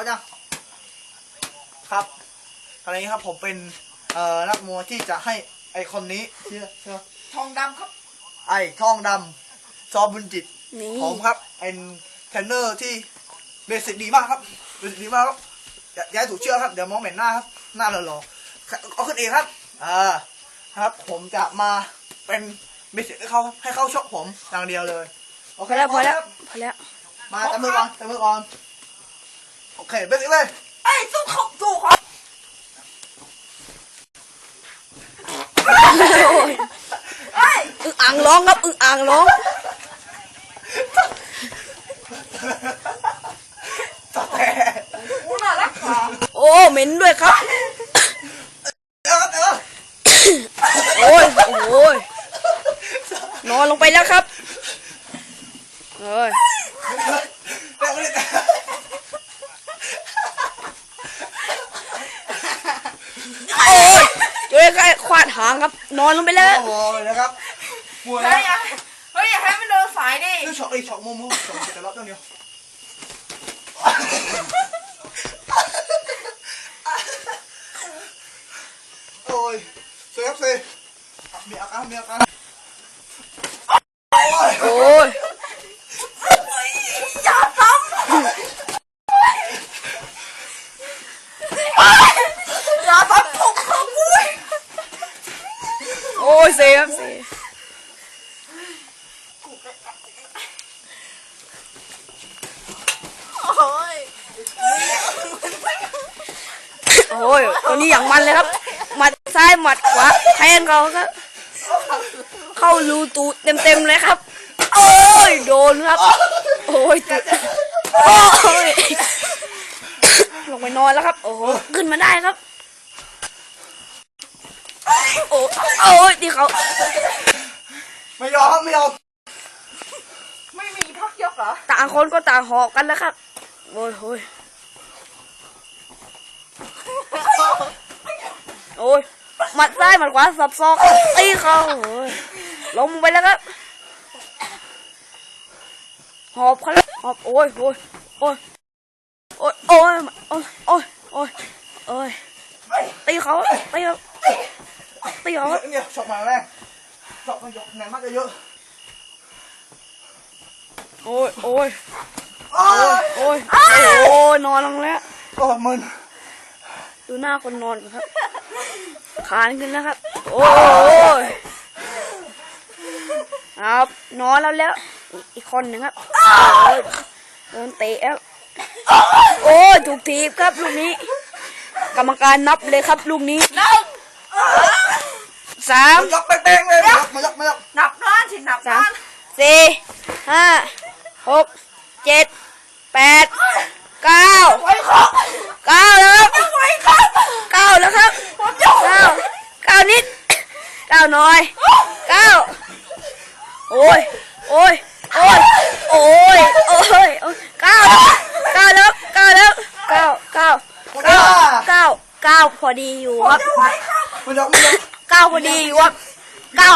ยังครับตอนนี้ครับผมเป็นเอ่อนักมวยที่จะให้ไอคนนี้ชื่อชื่อทองดำครับ ไอทองดำซอบุญจิตนี่ผมครับเป็นเทรนเนอร์ที่เบสิกดีมากครับเบสิกดีมากครับอย่าอย่าให้ถูกเชื่อครับเดี๋ยวมองเหม็นหน้าครับหน้าหล่อๆเอาขึ้นเองครับอ่าครับ ผมจะมาเป็นเบสิกให้เขาให้เขาชกผมอย่างเดียวเลยโอพเคอแล้วพอแล้วครับพอแล้ว มาจับมือก่อนจับมือก่อน Okej, okay, bättre nej! Nej, så kom så! อึ่งอ่างร้องครับอึ่งอ่างร้อง Hon har โอ้เหม็นด้วยครับโอ้ยโอ้ยนอนลงไปแล้วครับเฮ้ยาดหางครับ นอนลงไปแล้วโอ้โหนะครับมวยเฮ้นะยอย่าเฮ้ยอย่าให้มันเดินสายดิคือช็อกไอ้ช็อกมุมมุมช็อกแต่รอบเดียวโอ้ยเซฟเซฟมีอาการมีอาการโอ้ย โอ้ย อย่าซ้ำอย่าซ้ำผมเขาบุ้ย โอ้ยเซครับเซโอ้ยโอ้ยตัวนี้อย่างมันเลยครับ หมัดซ้ายหมัดขวาแทงเขาครับ เข้ารูตูดเต็มๆเลยครับ โอ้ยโดนครับ โอ้ยตูดโอ้ยลงไปนอนแล้วครับ โอ้ขึ้นมาได้ครับ โอ้โอ้ยที่เขาไม่ยอมไม่ยอมไม่มีพักยกเหรอต่างคนก็ต่างหอกกันแล้วครับโอ้ยโอ้ยโอ้ยหมัดซ้ายหมัดขวาสับซอกตีเขาโอ้ยลงไปแล้วครับหอบเขาแล้วหอบโอ้ยโอ้ยโอ้ยโอ้ยโอ้ยโอ้ยโอ้ยโอ้ยโอ้ยตีเขาตีเขา ตีเขาเนี่ยช็อกมาแม่ช็อกมันยกแรงมากเยอะโอ้ยโอ้ยโอ้ยโอ้ยโอ้ยนอนลงแล้วโอ้ยมึนดูหน้าคนนอนก่อนครับขานขึ้นแล้วครับ โอ้ยครับนอนแล้วแล้วอีกคนหนึ่งครับโอ้ยโดนเตะแล้วโอ้ยถูกทีบครับลูกนี้ กรรมการนับเลยครับลูกนี้นับสามมันยกเป้งๆเลยมายกมายกมายกนับร้านสินับสามร้านสี่ห้าหกเจ็ดแปดเก้าไว้ครับเก้าแล้วครับไว้ครับเก้าแล้วครับผมยกเก้าเก้านิดเก้าน้อยเก้าโอ้ยโอ้ยโอ้ยโอ้ยโอ้ยโอ้ยเก้าเก้าแล้วเก้าแล้วเก้าเก้าเก้าเก้าเก้าพอดีอยู่ครับไว้ครับมาย ก้าวพอดีวะก้า